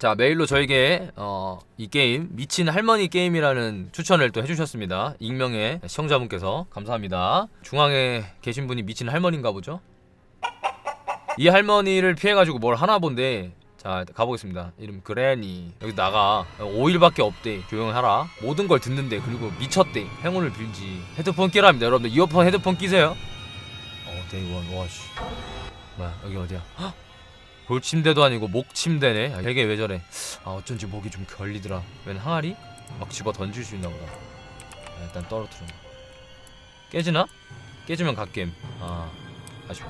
자 메일로 저에게 어, 이 게임 미친 할머니 게임이라는 추천을 또 해주셨습니다. 익명의 시청자분께서 감사합니다. 중앙에 계신 분이 미친 할머니인가 보죠? 이 할머니를 피해가지고 뭘 하나 본데 자 가보겠습니다. 이름 그래니 여기 나가 5일밖에 없대 조용하라 모든 걸 듣는데 그리고 미쳤대 행운을 빌지 헤드폰 끼랍니다 여러분들 이어폰 헤드폰 끼세요. 어 데이원 와씨 뭐야 여기 어디야? 헉! 돌침대도 아니고 목침대네 아, 되게 왜 저래 아 어쩐지 목이 좀 결리더라 웬 항아리? 막 집어 던질 수 있나 보다 아, 일단 떨어뜨려 깨지나? 깨지면 갓겜 아 아쉽고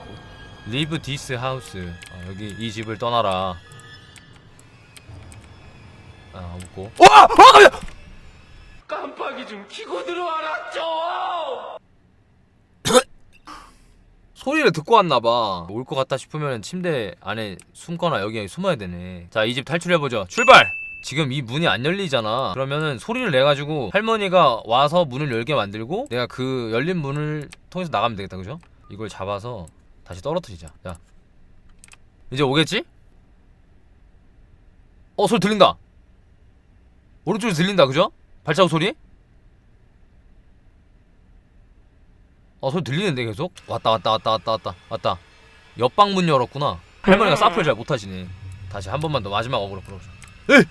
리브 디스 하우스 아, 여기 이 집을 떠나라 아 웃고 와! 와! 깜짝이야! 깜빡이 좀 켜고 들어와라 좀! 소리를 듣고 왔나봐 올 것 같다 싶으면 침대 안에 숨거나 여기 숨어야 되네 자 이 집 탈출해보죠 출발! 지금 이 문이 안 열리잖아 그러면은 소리를 내가지고 할머니가 와서 문을 열게 만들고 내가 그 열린 문을 통해서 나가면 되겠다 그죠? 이걸 잡아서 다시 떨어뜨리자 자 이제 오겠지? 어 소리 들린다 오른쪽에 들린다 그죠? 발자국 소리? 어 소리 들리는데 계속? 왔다 왔다 왔다 왔다 왔다 왔다. 옆방 문 열었구나. 할머니가 사프를 잘 못하시네. 다시 한 번만 더 마지막 어그로 끌어보자. 에이!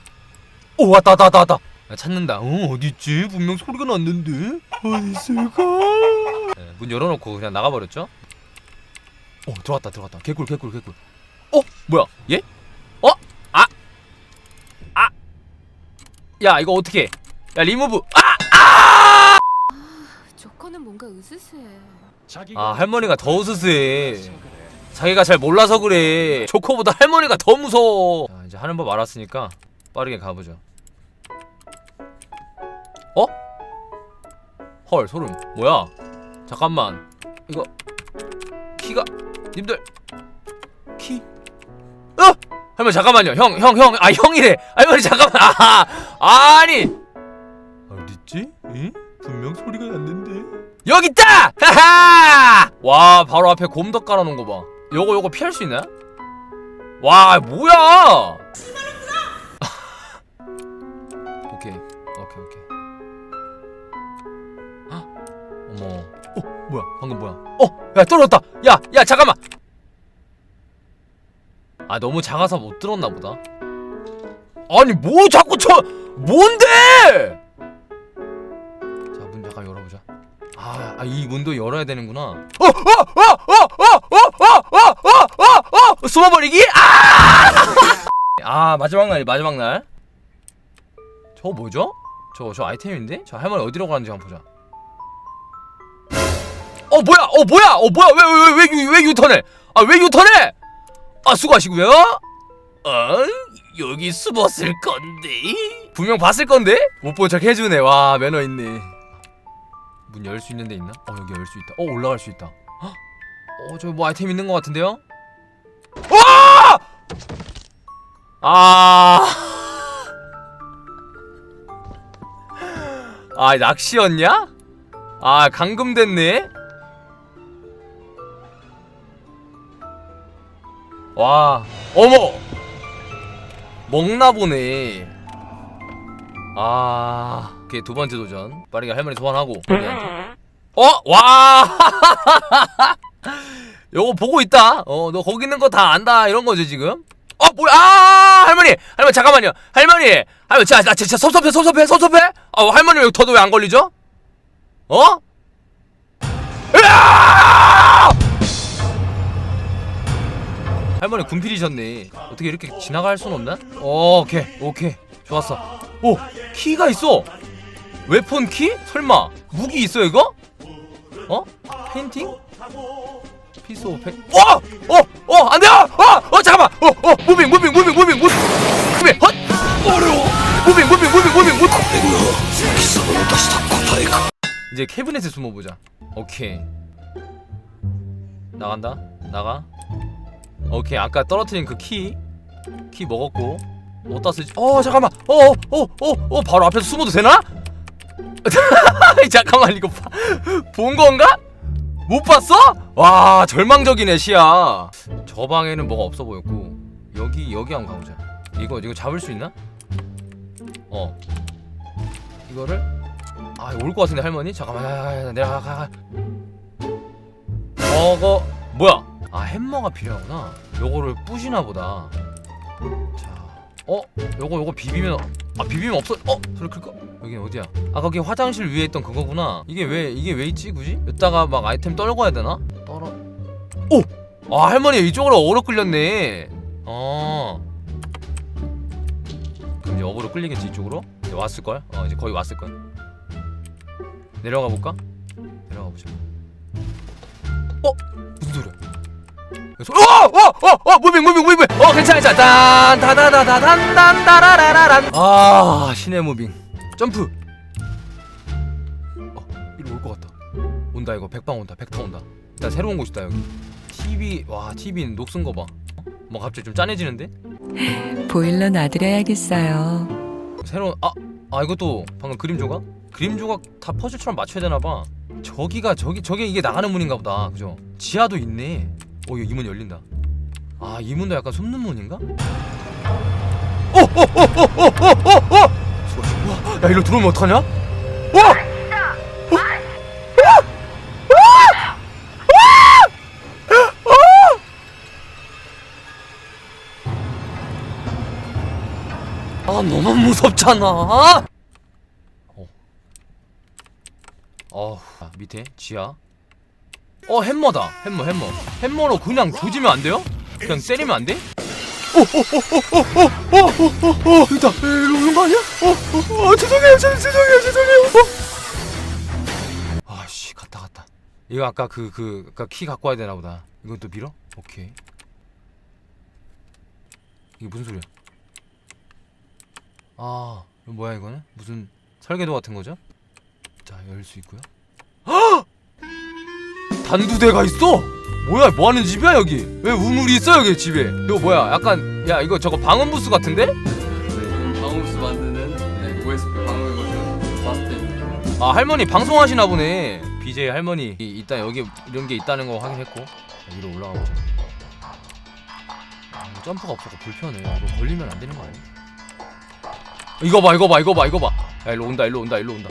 오 왔다 왔다 왔다 왔다. 야, 찾는다. 어 어디있지? 분명 소리가 났는데. 어디 있을까 네, 문 열어놓고 그냥 나가버렸죠? 오 들어왔다 들어왔다. 개꿀 개꿀 개꿀. 어? 뭐야? 얘? 어? 아! 아! 야 이거 어떻게 야 리무브! 아! 뭔가 으스스해. 아 할머니가 더 으스스해. 자기가 잘 몰라서 그래. 조커보다 할머니가 더 무서워. 자 이제 하는 법 알았으니까 빠르게 가보죠. 어? 헐 소름. 뭐야? 잠깐만. 이거 키가 님들. 키? 어? 할머니 잠깐만요. 형 형 형. 아 형이래. 할머니 잠깐만. 아 아니. 어딨지? 응? 분명 소리가 났는데 여기 있다! 하하! 와 바로 앞에 곰덕 깔아놓은 거 봐. 요거 요거 피할 수 있나? 와 뭐야? 어 뭐야 방금 뭐야? 어야 떨어졌다. 야야 잠깐만. 아 너무 작아서 못 들었나 보다. 아니 뭐 자꾸 저 뭔데? 아, 아, 이 문도 열어야 되는구나. 어, 어, 어, 어, 어, 어, 어, 어, 어, 어, 어, 숨어버리기? 아! 아, 마지막 날, 마지막 날. 저거 뭐죠? 저, 저 아이템인데? 저 할머니 어디로 가는지 한번 보자. 어, 뭐야? 어, 뭐야? 어, 뭐야? 왜, 왜, 왜, 왜, 왜 유턴해? 아, 왜 유턴해? 아, 수고하시고요. 어, 여기 숨었을 건데. 분명 봤을 건데? 못 본 척 해주네. 와, 매너 있네. 문 열 수 있는 데 있나? 어 여기 열 수 있다. 어 올라갈 수 있다. 헉! 어 저기 뭐 아이템 있는 것 같은데요? 와! 아. 아 낚시였냐? 아 감금 됐네. 와 어머 먹나 보네. 아, 오케이 두 번째 도전 빠르게 할머니 소환하고 할머니한테. 어, 와, 요거 보고 있다. 어, 너 거기 있는 거 다 안다 이런 거지 지금. 어, 뭐야? 아, 할머니, 할머니 잠깐만요. 할머니, 할머니, 자, 나 진짜 섭섭해, 섭섭해, 섭섭해. 어, 할머니 왜 더도 왜 안 걸리죠? 어? 으아! 할머니 군필이셨네. 어떻게 이렇게 지나갈 순 없나? 어, 오케이, 오케이, 좋았어. 오 키가 있어 웨폰 키? 설마 무기 있어 이거? 어? 페인팅? 피스 오브 펜 어! 어! 어! 안돼! 어! 어! 잠깐만! 어! 어! 무빙 무빙 무빙 무빙 무빙 무빙 헛! 어려워 무빙 무빙 무빙 무빙 무빙 이제 캐비넷에 숨어보자 오케이 나간다 나가 오케이 아까 떨어뜨린 그 키 키 먹었고 어디다 쓰지? 어 잠깐만 어어어어어 바로 앞에서 숨어도 되나? 잠깐만 이거 봐. 본 건가? 못 봤어? 와 절망적이네 시야 저 방에는 뭐가 없어 보였고 여기 여기 한번 가보자 이거 이거 잡을 수 있나? 어 이거를 아올 것 같은데 할머니 잠깐만 야, 내가 가. 저거 뭐야 아 햄머가 필요하구나 요거를 부시나 보다 자 어? 요거 요거 비비면 아 비비면 없어 어? 소리 클까 여기 어디야? 아 거기 화장실 위에 있던 그거구나. 이게 왜 이게 왜 있지 굳이? 이따가 막 아이템 떨고 해야 되나? 떨어 오 아 할머니 이쪽으로 어그로 끌렸네. 어. 그럼 이제 어그로 끌리겠지 이쪽으로? 이제 왔을 걸? 어 이제 거의 왔을 걸. 내려가 볼까? 내려가 보자. 어? 무슨 소리야? 소- 어! 어! 어! 어! 무빙 무빙 무빙 무빙! 어 괜찮아 괜찮아 딴 다다다다단 따라라라란 아 신의 무빙 점프 어 이리 올 것 같다 온다 이거 백방 온다 백타 온다 일단 새로운 곳이다 여기 TV 와 TV는 녹슨 거봐 뭐 갑자기 좀 짠해지는데? 보일러 놔드려야겠어요. 새로운 아! 아 이것도 방금 그림 조각? 그림 조각 다 퍼즐처럼 맞춰야 되나 봐 저기가 저기 저게 이게 나가는 문인가 보다 그죠? 지하도 있네 어 이거 이문 열린다 아 이 문도 약간 숨는 문인가? 어! 어! 어! 어! 야 이리로 들어오면 어떡하냐? 와! 아 너무 무섭잖아. 어. 어, 아, 밑에 지하. 어 햄머다. 햄머 햄머. 햄머로 그냥 조지면 안 돼요? 그냥 때리면 안 돼? 오오오오오오오오오오 여기다. 이리 오는 거 아니야? 어, 어, 어 죄송해요, 죄- 죄송해요, 죄송해요. 어. 아씨 갔다 갔다. 이거 아까 그 그 아까 키 갖고 와야 되나 보다. 이건 또 밀어? 오케이. 이게 무슨 소리야? 아, 이거 뭐야 이거는? 무슨 설계도 같은 거죠? 자, 열 수 있고요. 헉! 단두대가 있어? 뭐야, 뭐 하는 집이야 여기? 왜 우물이 있어 여기 집에? 이거 뭐야? 약간 야 이거 저거 방음 부스 같은데? 방음수 만드는 네, OSP 방음의 거죠 마스터입니다. 아 할머니 방송하시나 보네. BJ 할머니 이, 있다 여기 이런 게 있다는 거 확인했고 자, 위로 올라가 보자. 아, 이거 점프가 없어서 불편해. 이거 걸리면 안 되는 거 아니야? 이거 봐, 이거 봐, 이거 봐, 이거 봐. 야 일로 온다, 일로 온다, 일로 온다.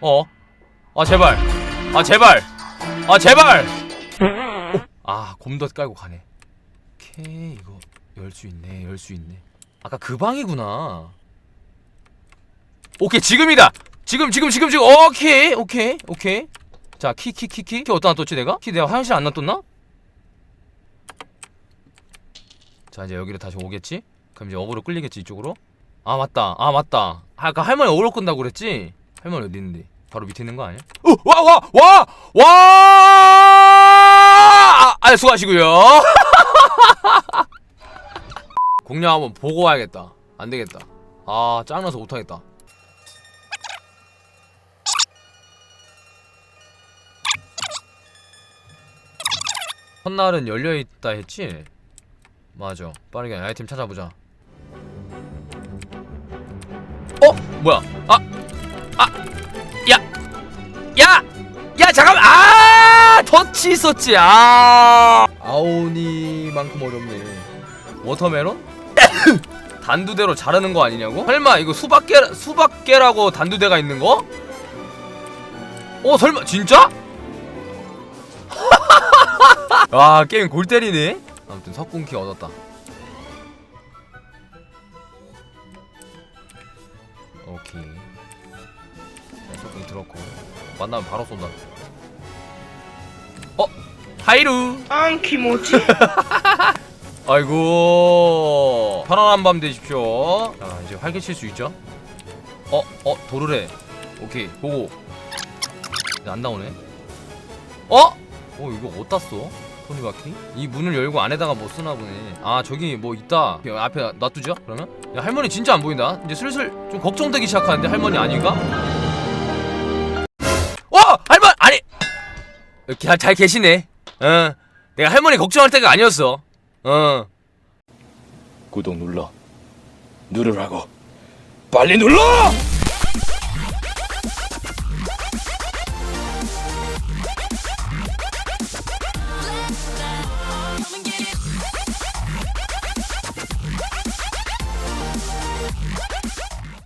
어? 아 제발, 아 제발, 아 제발. 어? 아 곰덧 깔고 가네. 오케이 이거 열 수 있네, 열 수 있네. 아까 그 방이구나. 오케이 지금이다. 지금 지금 지금 지금 오케이 오케이 오케이 자 키 키 키키키 어디다 놨었지 내가? 키 내가 화장실 안 놔뒀나? 자 이제 여기로 다시 오겠지? 그럼 이제 어그로 끌리겠지 이쪽으로? 아 맞다 아 맞다 아, 아까 할머니 어그로 끈다고 그랬지? 할머니 어디 있는데? 바로 밑에 있는 거 아니야? 어, 와 와 와! 와! 아, 아 수고하시고요 공략 한번 보고 와야겠다 안 되겠다 아 짱나서 못하겠다 첫날은 열려있다 했지? 맞아 빠르게 아이템 찾아보자 어? 뭐야 아! 아! 야! 야! 야 잠깐만 아! 터치 있었지 아! 아오니만큼 어렵네 워터멜론? 단두대로 자르는 거 아니냐고? 설마 이거 수박계 수박계라고 단두대가 있는 거? 어 설마 진짜? 와 게임 골 때리네. 아무튼 석궁키 얻었다. 오케이. 네, 석궁 들었고 만나면 바로 쏜다. 어 하이루. 안 키모지? 아이고 편안한 밤 되십시오. 자 이제 활개칠 수 있죠? 어, 어, 도르래. 오케이. 근데 안 나오네. 어? 어, 이거 어디다 써? 토니바퀴? 이 문을 열고 안에다가 뭐 쓰나 보네. 아, 저기 뭐 있다. 여기 앞에 놔두죠? 그러면? 야, 할머니 진짜 안 보인다. 이제 슬슬 좀 걱정되기 시작하는데 할머니 아닌가? 와! 할머니! 아니! 이렇게 잘, 잘 계시네. 어. 내가 할머니 걱정할 때가 아니었어. 어. 구독 눌러. 누르라고. 빨리 눌러!